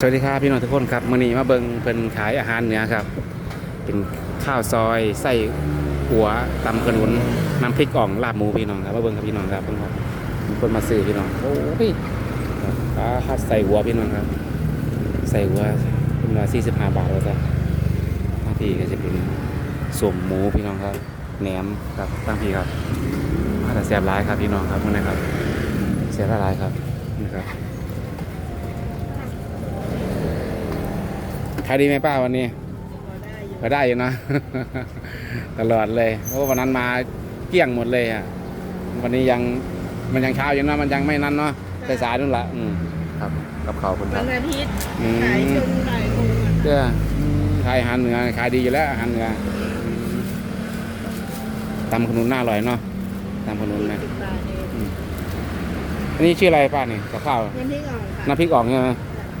สวัสดีครับพี่น้องทุกคนครับมื่อนี้มาเบิงเพิ่นขายอาหารเหนือครับ เป็นข้าวซอยไส้หัวตำขนุนน้ำพริกอ่องลาบหมูพี่น้องครับมาเบิงครับพี่น้องครับเพิ่นครับมีคนมาซื้อพี่น้องโอ้ยครับใส่หัวพี่น้องครับ ใส่หัวเป็นละสี่สิบห้าบาทแล้วจ้ะบางทีก็จะเป็นสมหมูพี่น้องครับแหนมครับบางทีครับมาแต่แซ่บร้ายครับพี่น้องครับพวกนี้ครับแซ่บร้ายครับนี่ครับ ขายดีไหมป้าวันนี้ก็ได้อยู่นะ ตลอดเลยเพราะวันนั้นมาเกลี้ยงหมดเลยอะวันนี้ยังมันยังเช้าอยู่นะมันยังไม่นั่นเนาะสายๆนู่นละอืมครับกับเขาวคนควัรับนอาทิตย์อืมขายจนบ่ายโมงอะเจ้าอืมขายอาหารเหนือขายดีอยู่แล้วอาหารเหนืออืมตำขนุนน่าอร่อยเนาะตำขนุนนะสิบบาทเองอันนี้ชื่ออะไรป้านี่กับข้าวน้ำพริกอ่องค่ะน้ำพริกอ่องใช่ไหม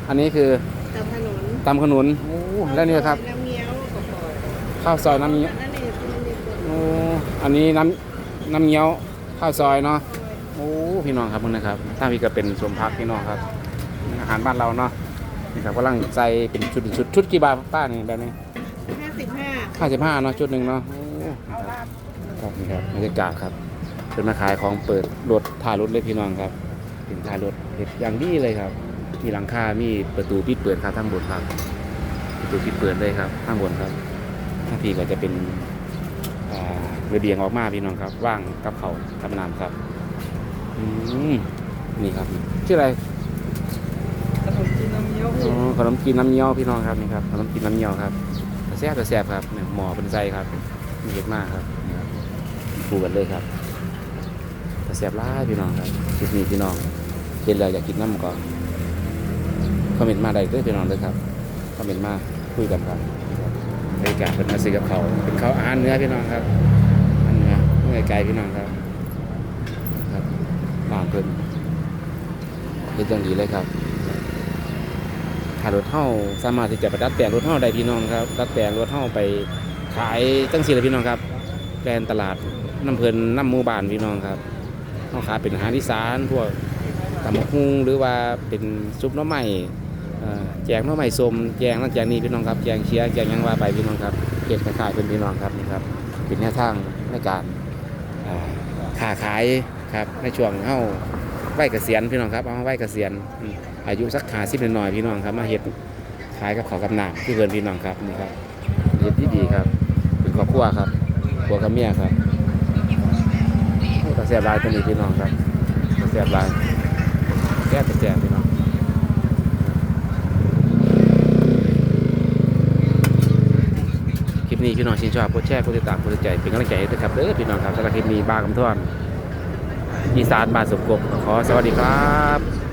อันนี้คือตำขนุน ตำขนุนโอ้แล้วนี่ครับ น้ำเงี้ยวกับหอยข้าวซอยน้ำเงี้ยวนั่นเองมันมีคนโอ้อันนี้น้ำน้ำเงี้ยวข้าวซอยเนาะโอ้พี่น้องครับพวกนะครับถ้าพี่ก็เป็นสมพักพี่น้องครับ อาหารบ้านเราเนาะนี่ครับกำลังใส่เป็นชุดเป็นชุดชุดกี่บาทป้านี่แบบนี้ห้าสิบห้าห้าสิบห้าเนาะชุดหนึ่งเนาะโอ้ครับครับนี่ครับบรรยากาศครับเป็นมาขายของเปิดรถถ่ายรถเลยพี่น้องครับถึงถ่ายรถเห็ดอย่างดีเลยครับ มีหลังคา มีประตูปิดเปิดครับทั้งบนครับ ประตูปิดเปิดเลยครับข้างบนครับข้างพี่ก็จะเป็นอ่าระเบียงออกมาพี่น้องครับ ว่างกับเขาทำน้ำครับอืมนี่ครับชื่ออะไรขนมจีนน้ำเงี้ยวอ๋อขนมจีนน้ำเงี้ยวพี่น้องครับนี่ครับขนมจีนน้ำเงี้ยวครับแต่แซ่บแต่แซ่บครับเนี่ยหมอเป็นไส้ครับมีเยอะมากครับนี่ครับปูกันเลยครับแต่แซ่บร้ายพี่น้องครับคลิปนี้พี่น้องเห็นแล้วอยากกินน้ำก่อน คอมเมนต์มาได้เด้อพี่น้องเลยครับคอมเมนต์มาคุยกันครับบรรยากาศเป็นมาซื้อกับเขาเป็นเขาอาหารเนื้อพี่น้องครับอาหารเนื้อเมื่อไกลพี่น้องครับครับร้านเพิ่นเป็นอย่างดีเลยครับถ้ารถเท่าสามารถที่จะไปดัดแปลงรถเท่าได้พี่น้องครับดัดแปลงรถเท่าไปขายตั้งสี่เลยพี่น้องครับแปลนตลาดน้ำเพลินน้ำหมู่บ้านพี่น้องครับเท่าขายเป็นอาหารอีสานพวกตำบักฮุงหรือว่าเป็นซุปน้ำใหม่ แจกน้ำใหม่สมแจงนั่นแจงนี้พี่น้องครับแจงเชียแจงยังว่าไปพี่น้องครับเก็บขายเป็นพี่น้องครับนี่ครับเป็นแนวทางในการอ่าค้าขายครับในช่วงเข้าไหวเกษียณพี่น้องครับเอาไหวเกษียณอืมอายุสักขาสิบหน่อยพี่น้องครับมาเห็ดขายกับขาวกับหนามที่เพื่อนพี่น้องครับนี่ครับเห็ดที่ดีครับเป็นครอบครัวครับครัวกับเมียครับโอ้ตาแซ่บลายตัวนี้พี่น้องครับตาแซ่บลายแซ่บแต่แซ่บพี่น้องคลิ ปนี้พี่น้องชื่นชอบกดแชร์กดติดตามกดติดใจเป็นกำลังใจให้ด้วยครับเออพี่น้องครับสำหรับคลิปนี้บาคำท่อนอีสานบ้านสุกบขอสวัสดีครับ